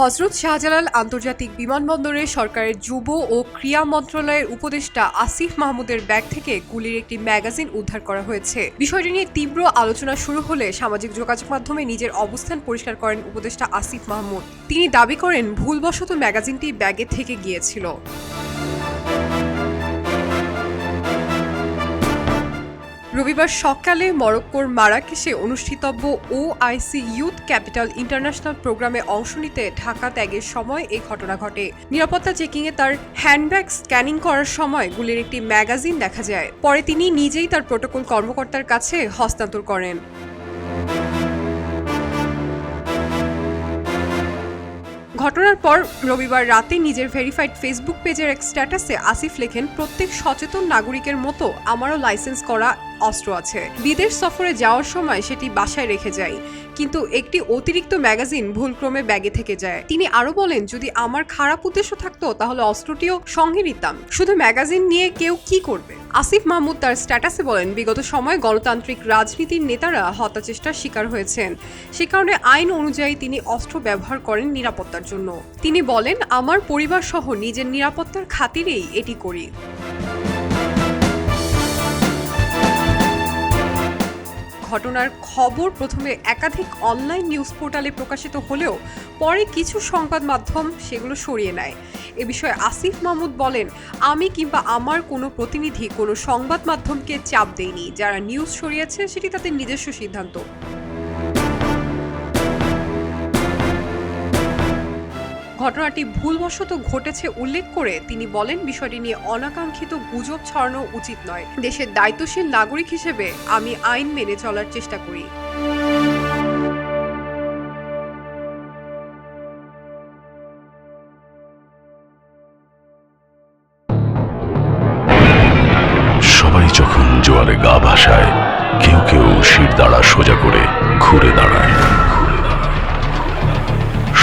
হজরত শাহজালাল আন্তর্জাতিক বিমানবন্দরে সরকারের যুব ও ক্রীড়া মন্ত্রণালয়ের উপদেষ্টা আসিফ মাহমুদের ব্যাগ থেকে গুলির একটি ম্যাগাজিন উদ্ধার করা হয়েছে। বিষয়টি নিয়ে তীব্র আলোচনা শুরু হলে সামাজিক যোগাযোগ মাধ্যমে নিজের অবস্থান পরিষ্কার করেন উপদেষ্টা আসিফ মাহমুদ। তিনি দাবি করেন, ভুলবশত ম্যাগাজিনটি ব্যাগে থেকে গিয়েছিল। রবিবার সকালে মরক্কোর মারাকেশে অনুষ্ঠিতব্য ও ওআইসি ইউথ ক্যাপিটাল ইন্টারন্যাশনাল প্রোগ্রামে অংশ নিতে ঢাকা ত্যাগের সময় এই ঘটনা ঘটে। নিরাপত্তা চেকিংয়ে তার হ্যান্ডব্যাগ স্ক্যানিং করার সময় গুলির একটি ম্যাগাজিন দেখা যায়। পরে তিনি নিজেই তার প্রোটোকল কর্মকর্তার কাছে হস্তান্তর করেন। ঘটনার পর রবিবার রাতে নিজের ভেরিফাইড ফেসবুক পেজের এক স্ট্যাটাসে আসিফ লেখেন, প্রত্যেক সচেতন নাগরিকের মতো আমারও লাইসেন্স করা অস্ত্র আছে। বিদেশ সফরে যাওয়ার সময় সেটি বাসায় রেখে যাই কিন্তু একটি অতিরিক্ত ম্যাগাজিন ভুলক্রমে ব্যাগে থেকে যায়। তিনি আরও বলেন, যদি আমার খারাপ উদ্দেশ্য থাকতো, তাহলে অস্ত্রটিও সঙ্গে নিতাম। শুধু ম্যাগাজিন নিয়ে কেউ কি করবে? আসিফ মাহমুদ তার স্ট্যাটাসে বলেন, বিগত সময় গণতান্ত্রিক রাজনীতির নেতারা হত্যাচেষ্টার শিকার হয়েছেন। সে কারণে আইন অনুযায়ী তিনি অস্ত্র ব্যবহার করেন নিরাপত্তার জন্য। তিনি বলেন, আমার পরিবার সহ নিজের নিরাপত্তার খাতিরেই এটি করি। ঘটনার খবর প্রথমে একাধিক অনলাইন নিউজ পোর্টালে প্রকাশিত হলেও পরে কিছু সংবাদ মাধ্যম সেগুলো সরিয়ে নেয়। এ বিষয়ে আসিফ মাহমুদ বলেন, আমি কিংবা আমার কোনো প্রতিনিধি কোনো সংবাদ মাধ্যমকে চাপ দেয়নি যারা নিউজ সরিয়েছে, সেটি তাদের নিজস্ব সিদ্ধান্ত। ঘটনাটি ভুলবশত ঘটেছে উল্লেখ করে তিনি বলেন, বিষয়টি নিয়ে অনাকাঙ্ক্ষিত গুজব ছড়ানো উচিত নয়। দেশের দায়িত্বশীল নাগরিক হিসেবে আমি আইন মেনে চলার চেষ্টা করি। সবাই যখন জোয়ারে গা ভাসায়, কেউ কেউ শির দাঁড়া সোজা করে ঘুরে দাঁড়ায়।